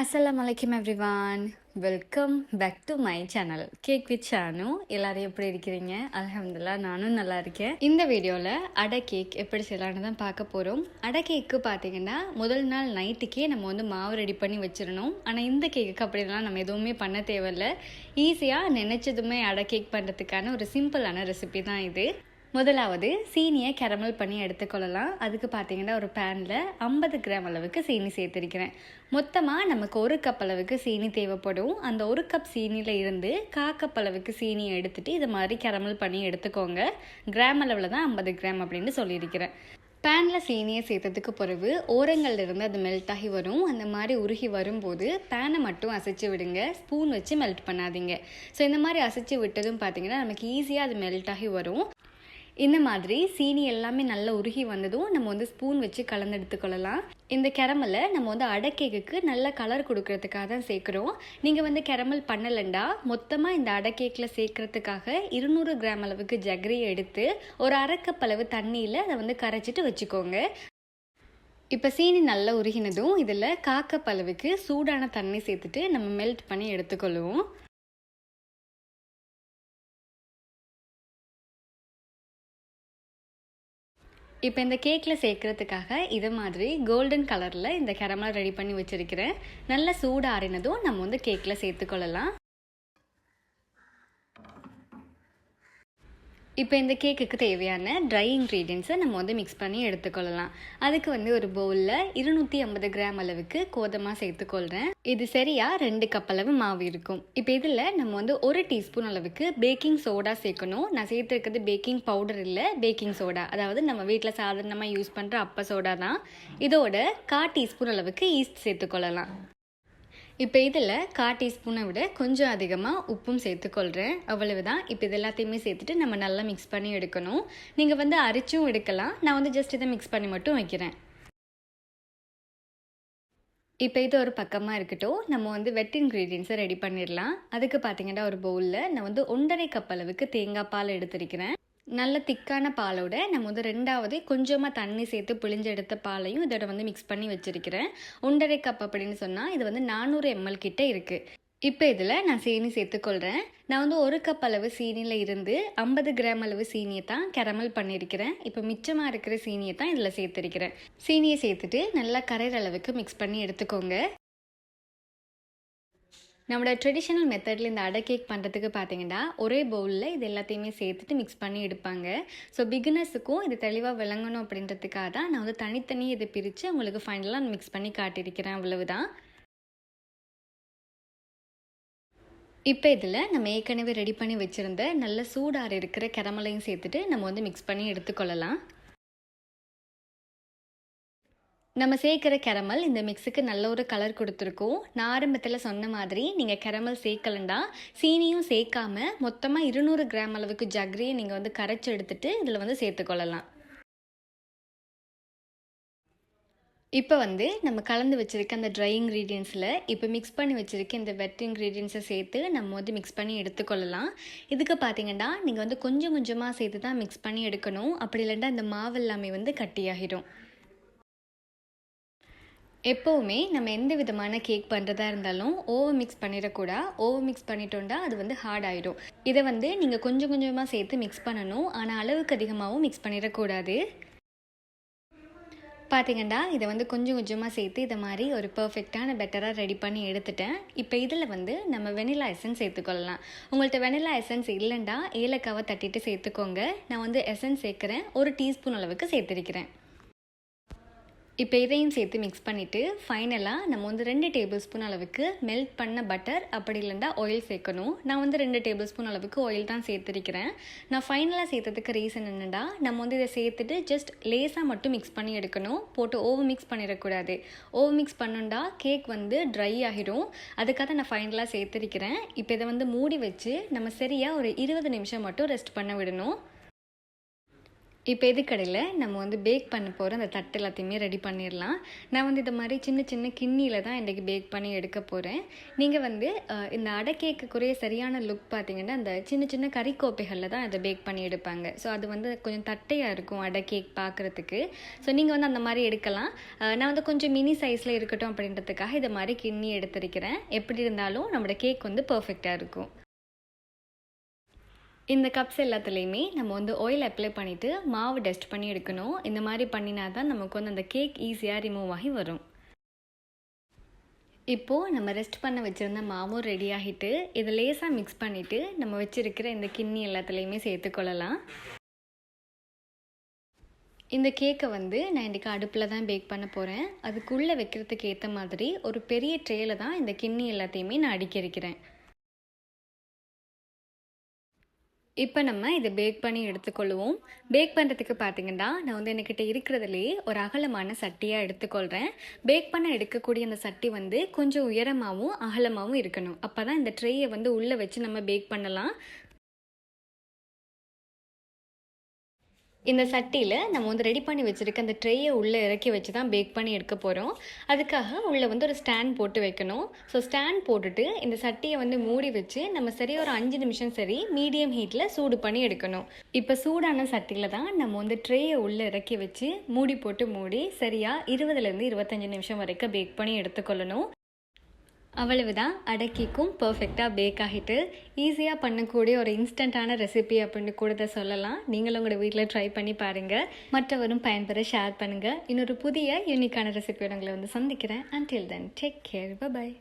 அஸ்லாம் வலைக்கம் everyone welcome back to my channel cake with Sanu எல்லாரும் எப்படி இருக்கிறீங்க? அலமதுல்லா நானும் நல்லா இருக்கேன். இந்த வீடியோவில் அடை கேக் எப்படி செய்யலான்னு தான் பார்க்க போகிறோம் அடை கேக்கு பார்த்தீங்கன்னா முதல் நாள் நைட்டுக்கே நம்ம வந்து மாவு ரெடி பண்ணி வச்சிடணும். ஆனால் இந்த கேக்குக்கு அப்படிலாம் நம்ம எதுவுமே பண்ண தேவையில்ல. ஈஸியாக நினச்சதுமே அடை கேக் பண்ணுறதுக்கான ஒரு சிம்பிளான ரெசிபி தான் இது. முதலாவது சீனியை கேரமல் பண்ணி எடுத்துக்கொள்ளலாம். அதுக்கு பார்த்தீங்கன்னா ஒரு பேனில் ஐம்பது கிராம் அளவுக்கு சீனி சேர்த்துருக்கிறேன். மொத்தமாக நமக்கு ஒரு கப் அளவுக்கு சீனி தேவைப்படும். அந்த ஒரு கப் சீனியில் இருந்து கா கப் அளவுக்கு சீனியை எடுத்துட்டு இது மாதிரி கேரமல் பண்ணி எடுத்துக்கோங்க. கிராம் அளவில் தான் ஐம்பது கிராம் அப்படின்னு சொல்லியிருக்கிறேன். பேனில் சீனியை சேர்த்ததுக்கு பிறகு ஓரங்கள்ல இருந்து அது மெல்ட் ஆகி வரும். அந்த மாதிரி உருகி வரும்போது பேனை மட்டும் அசைச்சு விடுங்க. ஸ்பூன் வச்சு மெல்ட் பண்ணாதீங்க. ஸோ இந்த மாதிரி அசைச்சு விட்டதும் பார்த்தீங்கன்னா நமக்கு ஈஸியாக அது மெல்ட் ஆகி வரும். இந்த மாதிரி சீனி எல்லாமே நல்லா உருகி வந்ததும் நம்ம வந்து ஸ்பூன் வச்சு கலந்து எடுத்துக்கொள்ளலாம் இந்த கெரமலை நம்ம வந்து அடைக்கேக்குக்கு நல்ல கலர் கொடுக்கறதுக்காக தான் சேர்க்குறோம். நீங்கள் வந்து கெரமல் பண்ணலண்டா மொத்தமாக இந்த அடைக்கேக்கில் சேர்க்குறதுக்காக இருநூறு கிராம் அளவுக்கு ஜக்ரியை எடுத்து ஒரு அரைக்கப்பளவு அளவு தண்ணியில் அதை வந்து கரைச்சிட்டு வச்சுக்கோங்க. இப்போ சீனி நல்லா உருகினதும் இதில் காக்கப்பளவுக்கு சூடான தண்ணி சேர்த்துட்டு நம்ம மெல்ட் பண்ணி எடுத்துக்கொள்ளுவோம் இப்போ இந்த கேக்கில் சேர்க்கறதுக்காக இது மாதிரி கோல்டன் கலரில் இந்த கரமல் ரெடி பண்ணி வச்சுருக்கிறேன் நல்ல சூடு ஆறினதும் நம்ம வந்து கேக்கில் சேர்த்துக்கொள்ளலாம். இப்போ இந்த கேக்குக்கு தேவையான ட்ரை இன்க்ரீடியன்ஸை நம்ம வந்து மிக்ஸ் பண்ணி எடுத்துக்கொள்ளலாம். அதுக்கு வந்து ஒரு பவுலில் இருநூற்றி ஐம்பது கிராம் அளவுக்கு கோதமாக சேர்த்துக்கொள்கிறேன் இது சரியாக ரெண்டு கப் அளவு மாவு இருக்கும். இப்போ இதில் நம்ம வந்து ஒரு டீஸ்பூன் அளவுக்கு பேக்கிங் சோடா சேர்க்கணும். நான் சேர்த்துருக்கிறது பேக்கிங் பவுடர் இல்லை பேக்கிங் சோடா அதாவது நம்ம வீட்டில் சாதாரணமாக யூஸ் பண்ணுற அப்ப சோடா தான். இதோட கா டீஸ்பூன் அளவுக்கு ஈஸ்ட் சேர்த்துக்கொள்ளலாம். இப்போ இதில் கா டீஸ்பூனை விட கொஞ்சம் அதிகமாக உப்பும் சேர்த்துக்கொள்கிறேன் அவ்வளவுதான். இப்போ இது எல்லாத்தையுமே சேர்த்துட்டு நம்ம நல்லா மிக்ஸ் பண்ணி எடுக்கணும். நீங்கள் வந்து அரிச்சும் எடுக்கலாம். நான் வந்து ஜஸ்ட் இதை மிக்ஸ் பண்ணி மட்டும் வைக்கிறேன். இப்போ இது ஒரு பக்கமாக இருக்கட்டும். நம்ம வந்து வெட் இன்க்ரீடியன்ஸை ரெடி பண்ணிடலாம். அதுக்கு பார்த்தீங்கன்னா ஒரு பவுலில் நான் வந்து ஒன்றரை கப் அளவுக்கு தேங்காய் பால் எடுத்திருக்கிறேன். நல்ல திக்கான பாலோட நம்ம வந்து ரெண்டாவது கொஞ்சமாக தண்ணி சேர்த்து புளிஞ்செடுத்த பாலையும் இதோட வந்து மிக்ஸ் பண்ணி வச்சுருக்கிறேன். ஒன்றரை கப் அப்படின்னு சொன்னால் இது வந்து நானூறு எம்எல் கிட்டே இருக்குது இப்போ இதில் நான் சீனி சேர்த்துக்கொள்கிறேன் நான் வந்து ஒரு கப் அளவு சீனியில் இருந்து ஐம்பது கிராம் அளவு சீனியை தான் கேரமல் பண்ணியிருக்கிறேன். இப்போ மிச்சமாக இருக்கிற சீனியை தான் இதில் சேர்த்துருக்கிறேன். சீனியை சேர்த்துட்டு நல்லா கரையிற அளவுக்கு மிக்ஸ் பண்ணி எடுத்துக்கோங்க. நம்மளோட ட்ரெடிஷ்னல் மெத்தடில் இந்த அடை கேக் பண்ணுறதுக்கு பார்த்தீங்கன்னா ஒரே பவுலில் இது எல்லாத்தையுமே சேர்த்துட்டு மிக்ஸ் பண்ணி எடுப்பாங்க. ஸோ பிகினர்ஸுக்கும் இது தெளிவாக விளங்கணும் அப்படின்றதுக்காக தான் நான் வந்து தனித்தனி இதை பிரித்து உங்களுக்கு ஃபைனலாக மிக்ஸ் பண்ணி காட்டியிருக்கிறேன். அவ்வளவு தான் இப்போ இதில் நம்ம ஏற்கனவே ரெடி பண்ணி வச்சுருந்த நல்ல சூடாறு இருக்கிற கிரமலையும் சேர்த்துட்டு நம்ம வந்து மிக்ஸ் பண்ணி எடுத்துக்கொள்ளலாம். நம்ம சேர்க்குற கெரமல் இந்த மிக்ஸுக்கு நல்ல ஒரு கலர் கொடுத்துருக்கோம். நான் ஆரம்பத்தில் சொன்ன மாதிரி நீங்கள் கெரமல் சேர்க்கலண்டா? சீனியும் சேர்க்காம மொத்தமாக இருநூறு கிராம் அளவுக்கு ஜக்ரியை நீங்கள் வந்து கரைச்சி எடுத்துட்டு இதில் வந்து சேர்த்துக்கொள்ளலாம் இப்போ வந்து நம்ம கலந்து வச்சுருக்க அந்த ட்ரை இன்க்ரீடியன்ஸில் இப்போ மிக்ஸ் பண்ணி வச்சுருக்க இந்த வெட் இன்க்ரீடியன்ஸை சேர்த்து நம்ம வந்து மிக்ஸ் பண்ணி எடுத்துக்கொள்ளலாம் இதுக்கு பார்த்தீங்கன்னா நீங்கள் வந்து கொஞ்சம் கொஞ்சமாக சேர்த்து தான் மிக்ஸ் பண்ணி எடுக்கணும். அப்படி இல்லைன்னா இந்த மாவு எல்லாமே வந்து கட்டியாகிடும். எப்போவுமே நம்ம எந்த விதமான கேக் பண்ணுறதா இருந்தாலும் ஓவர் மிக்ஸ் பண்ணிடக்கூடா ஓவர் மிக்ஸ் பண்ணிட்டோம்னா அது வந்து ஹார்ட் ஆகிடும் இதை வந்து நீங்கள் கொஞ்சம் கொஞ்சமாக சேர்த்து மிக்ஸ் பண்ணணும். ஆனால் அளவுக்கு அதிகமாகவும் மிக்ஸ் பண்ணிடக்கூடாது. பார்த்தீங்கன்னா இதை வந்து கொஞ்சம் கொஞ்சமாக சேர்த்து இதை மாதிரி ஒரு பர்ஃபெக்டான பெட்டராக ரெடி பண்ணி எடுத்துட்டேன். இப்போ இதில் வந்து நம்ம வெனிலா எசன்ஸ் சேர்த்துக்கொள்ளலாம். உங்கள்கிட்ட வெனிலா எசன்ஸ் இல்லைண்டா ஏலக்காவை தட்டிட்டு சேர்த்துக்கோங்க. நான் வந்து எசன்ஸ் சேர்க்குறேன். ஒரு டீஸ்பூன் அளவுக்கு சேர்த்துருக்கிறேன். இப்போ இதையும் சேர்த்து மிக்ஸ் பண்ணிவிட்டு ஃபைனலாக நம்ம வந்து ரெண்டு டேபிள் ஸ்பூன் அளவுக்கு மெல்ட் பண்ண பட்டர் அப்படி இல்லைண்டா ஆயில் சேர்க்கணும். நான் வந்து ரெண்டு டேபிள் ஸ்பூன் அளவுக்கு ஆயில் தான் சேர்த்துருக்கிறேன். நான் ஃபைனலாக சேர்த்ததுக்கு ரீசன் என்னென்னா நம்ம வந்து இதை சேர்த்துட்டு ஜஸ்ட் லேஸாக மட்டும் மிக்ஸ் பண்ணி எடுக்கணும். போட்டு ஓவர் மிக்ஸ் பண்ணிடக்கூடாது. ஓவர் மிக்ஸ் பண்ணுண்டா கேக் வந்து ட்ரை ஆகிடும். அதுக்காக நான் ஃபைனலாக சேர்த்துருக்கிறேன். இப்போ இதை வந்து மூடி வச்சு நம்ம சரியாக ஒரு இருபது நிமிஷம் மட்டும் ரெஸ்ட் பண்ண விடணும். இப்போ இதுக்கடையில் நம்ம வந்து பேக் பண்ண போகிற அந்த தட்டு எல்லாத்தையுமே ரெடி பண்ணிடலாம். நான் வந்து இது மாதிரி சின்ன சின்ன கிண்ணியில் தான் இன்றைக்கி பேக் பண்ணி எடுக்க போகிறேன் நீங்கள் வந்து இந்த அடை கேக்குக்குரிய சரியான லுக் பார்த்தீங்கன்னா அந்த சின்ன சின்ன கறிக்கோப்பைகளில் தான் அதை பேக் பண்ணி எடுப்பாங்க. ஸோ அது வந்து கொஞ்சம் தட்டையாக இருக்கும் அடை கேக் பார்க்குறதுக்கு ஸோ நீங்கள் வந்து அந்த மாதிரி எடுக்கலாம். நான் வந்து கொஞ்சம் மினி சைஸில் இருக்கட்டும் அப்படின்றதுக்காக இதை மாதிரி கிண்ணி எடுத்திருக்கிறேன். எப்படி இருந்தாலும் நம்மளோட கேக் வந்து பர்ஃபெக்டாக இருக்கும். இந்த கப்ஸ் எல்லாத்துலேயுமே நம்ம வந்து ஆயில் அப்ளை பண்ணிவிட்டு மாவு டஸ்ட் பண்ணி எடுக்கணும். இந்த மாதிரி பண்ணினா தான் நமக்கு வந்து அந்த கேக் ஈஸியாக ரிமூவ் ஆகி வரும். இப்போது நம்ம ரெஸ்ட் பண்ண வச்சுருந்த மாவும் ரெடி ஆகிட்டு இதை லேசாக மிக்ஸ் பண்ணிவிட்டு நம்ம வச்சுருக்கிற இந்த கிண்ணி எல்லாத்துலேயுமே சேர்த்துக்கொள்ளலாம் இந்த கேக்கை வந்து நான் இன்றைக்கி அடுப்பில் தான் பேக் பண்ண போகிறேன் அதுக்குள்ளே வைக்கிறதுக்கு ஏற்ற மாதிரி ஒரு பெரிய ட்ரேயில் தான் இந்த கிண்ணி எல்லாத்தையுமே நான் அடுக்கி இருக்கிறேன். இப்போ நம்ம இதை பேக் பண்ணி எடுத்துக்கொள்வோம் பேக் பண்ணுறதுக்கு பார்த்தீங்கன்னா நான் வந்து என்கிட்ட இருக்கிறதுலே ஒரு அகலமான சட்டியாக எடுத்துக்கொள்கிறேன் பேக் பண்ண எடுக்கக்கூடிய அந்த சட்டி வந்து கொஞ்சம் உயரமாகவும் அகலமாகவும் இருக்கணும். அப்போ தான் இந்த ட்ரேயை வந்து உள்ளே வச்சு நம்ம பேக் பண்ணலாம். இந்த சட்டியில் நம்ம வந்து ரெடி பண்ணி வச்சுருக்க அந்த ட்ரேயை உள்ளே இறக்கி வச்சு தான் பேக் பண்ணி எடுக்க போகிறோம் அதுக்காக உள்ளே வந்து ஒரு ஸ்டாண்ட் போட்டு வைக்கணும். ஸோ ஸ்டாண்ட் போட்டுட்டு இந்த சட்டியை வந்து மூடி வச்சு நம்ம சரி ஒரு அஞ்சு நிமிஷம் சரி மீடியம் ஹீட்டில் சூடு பண்ணி எடுக்கணும். இப்போ சூடான சட்டியில் தான் நம்ம வந்து ட்ரேயை உள்ளே இறக்கி வச்சு மூடி போட்டு மூடி சரியாக இருபதுலேருந்து இருபத்தஞ்சி நிமிஷம் வரைக்கும் பேக் பண்ணி எடுத்துக்கொள்ளணும் அவ்வளவுதான். அடக்கிக்கும் பர்ஃபெக்டாக பேக் ஆகிட்டு ஈஸியாக பண்ணக்கூடிய ஒரு இன்ஸ்டண்ட்டான ரெசிபி அப்படின்னு கூட சொல்லலாம். நீங்களும் உங்களோட வீட்டில் ட்ரை பண்ணி பாருங்கள் மற்றவரும் பயன்பெற ஷேர் பண்ணுங்கள் இன்னொரு புதிய யூனிக்கான ரெசிபியோட உங்களை வந்து சந்திக்கிறேன். Until then take care bye